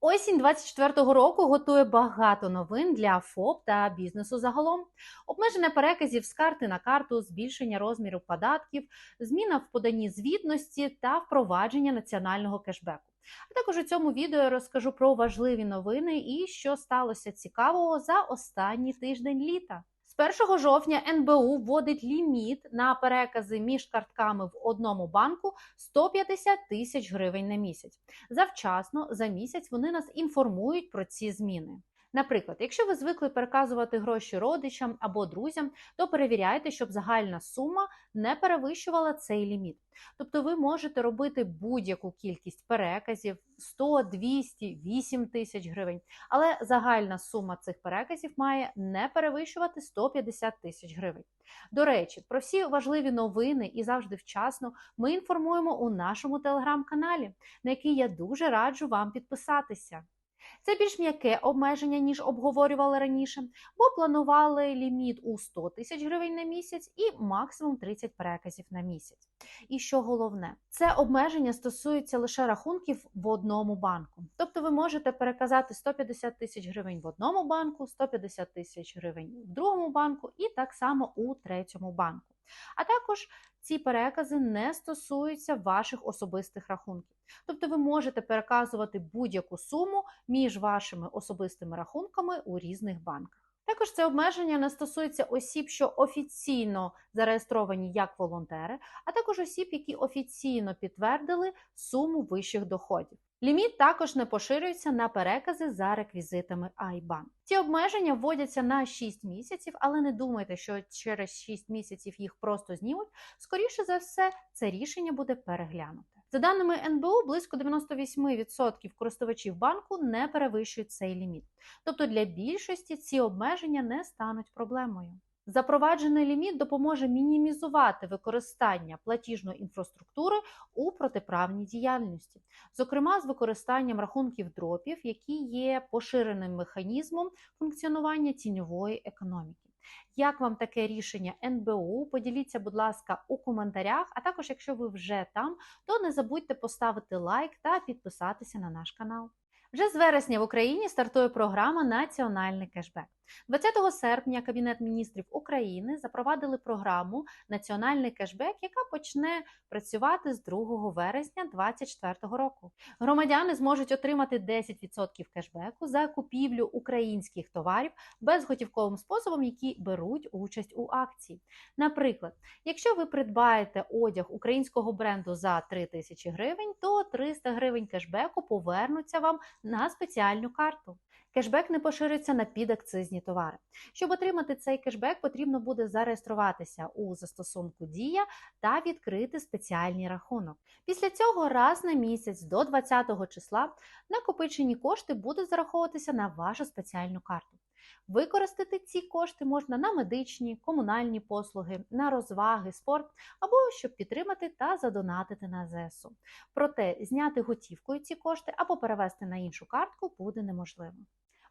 Осінь 24-го року готує багато новин для ФОП та бізнесу загалом. Обмеження переказів з карти на карту, збільшення розміру податків, зміна в поданні звітності та впровадження національного кешбеку. А також у цьому відео я розкажу про важливі новини і що сталося цікавого за останній тиждень літа. З 1 жовтня НБУ вводить ліміт на перекази між картками в одному банку 150 тисяч гривень на місяць. Завчасно за місяць вони нас інформують про ці зміни. Наприклад, якщо ви звикли переказувати гроші родичам або друзям, то перевіряйте, щоб загальна сума не перевищувала цей ліміт. Тобто ви можете робити будь-яку кількість переказів 100, 200, 8 тисяч гривень, але загальна сума цих переказів має не перевищувати 150 тисяч гривень. До речі, про всі важливі новини і завжди вчасно ми інформуємо у нашому телеграм-каналі, на який я дуже раджу вам підписатися. Це більш м'яке обмеження, ніж обговорювали раніше, бо планували ліміт у 100 тисяч гривень на місяць і максимум 30 переказів на місяць. І що головне, це обмеження стосується лише рахунків в одному банку. Тобто ви можете переказати 150 тисяч гривень в одному банку, 150 тисяч гривень в другому банку і так само у третьому банку. А також ці перекази не стосуються ваших особистих рахунків. Тобто ви можете переказувати будь-яку суму між вашими особистими рахунками у різних банках. Також це обмеження не стосується осіб, що офіційно зареєстровані як волонтери, а також осіб, які офіційно підтвердили суму вищих доходів. Ліміт також не поширюється на перекази за реквізитами IBAN. Ці обмеження вводяться на 6 місяців, але не думайте, що через 6 місяців їх просто знімуть. Скоріше за все, це рішення буде переглянуте. За даними НБУ, близько 98% користувачів банку не перевищують цей ліміт. Тобто для більшості ці обмеження не стануть проблемою. Запроваджений ліміт допоможе мінімізувати використання платіжної інфраструктури у протиправній діяльності, зокрема з використанням рахунків дропів, які є поширеним механізмом функціонування тіньової економіки. Як вам таке рішення НБУ? Поділіться, будь ласка, у коментарях. А також, якщо ви вже там, то не забудьте поставити лайк та підписатися на наш канал. Вже з вересня в Україні стартує програма Національний кешбек. 20 серпня Кабінет міністрів України запровадили програму Національний кешбек, яка почне працювати з 2 вересня 2024 року. Громадяни зможуть отримати 10% кешбеку за купівлю українських товарів безготівковим способом, які беруть участь у акції. Наприклад, якщо ви придбаєте одяг українського бренду за 3 тисячі гривень, то 300 гривень кешбеку повернуться вам на спеціальну карту. Кешбек не поширюється на підакцизні товари. Щоб отримати цей кешбек, потрібно буде зареєструватися у застосунку Дія та відкрити спеціальний рахунок. Після цього раз на місяць до 20 числа накопичені кошти будуть зараховуватися на вашу спеціальну карту. Використати ці кошти можна на медичні, комунальні послуги, на розваги, спорт або щоб підтримати та задонатити на ЗСУ. Проте зняти готівкою ці кошти або перевести на іншу картку буде неможливо.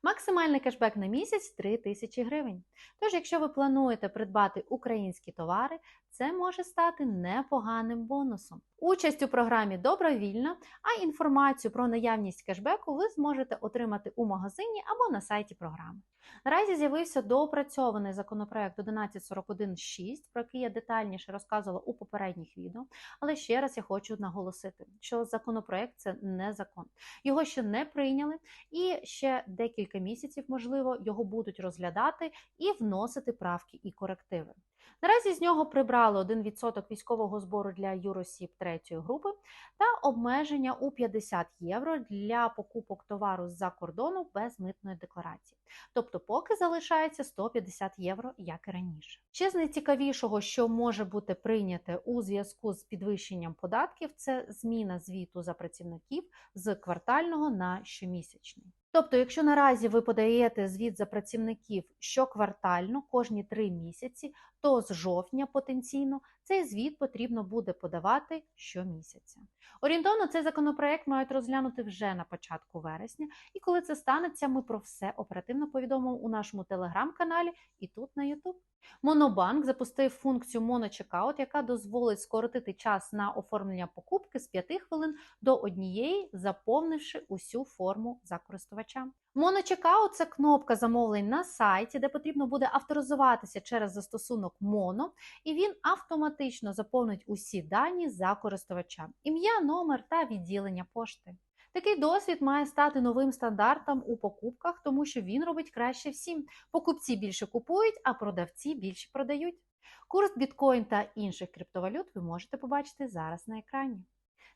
Максимальний кешбек на місяць 3 тисячі гривень. Тож, якщо ви плануєте придбати українські товари, це може стати непоганим бонусом. Участь у програмі добровільна, а інформацію про наявність кешбеку ви зможете отримати у магазині або на сайті програми. Наразі з'явився доопрацьований законопроект 1141.6, про який я детальніше розказувала у попередніх відео. Але ще раз я хочу наголосити, що законопроект це не закон. Його ще не прийняли, і ще декілька місяців, можливо, його будуть розглядати і вносити правки і корективи. Наразі з нього прибрали 1% військового збору для юросіб третьої групи та обмеження у 50 євро для покупок товару з-за кордону без митної декларації. Тобто, поки залишається 150 євро, як і раніше. Ще з найцікавішого, що може бути прийняте у зв'язку з підвищенням податків, це зміна звіту за працівників з квартального на щомісячний. Тобто, якщо наразі ви подаєте звіт за працівників щоквартально кожні три місяці, то з жовтня потенційно Цей звіт потрібно буде подавати щомісяця. Орієнтовно цей законопроект мають розглянути вже на початку вересня, і коли це станеться, ми про все оперативно повідомимо у нашому телеграм-каналі і тут на YouTube. Монобанк запустив функцію моночекаут, яка дозволить скоротити час на оформлення покупки з 5 хвилин до однієї, заповнивши усю форму за користувача. Моночекаут це кнопка замовлень на сайті, де потрібно буде авторизуватися через застосунок Моно, і він автоматично заповнить усі дані за користувача: ім'я, номер та відділення пошти. Такий досвід має стати новим стандартом у покупках, тому що він робить краще всім. Покупці більше купують, а продавці більше продають. Курс біткоін та інших криптовалют ви можете побачити зараз на екрані.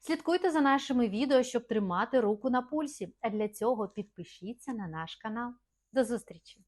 Слідкуйте за нашими відео, щоб тримати руку на пульсі. А для цього підпишіться на наш канал. До зустрічі!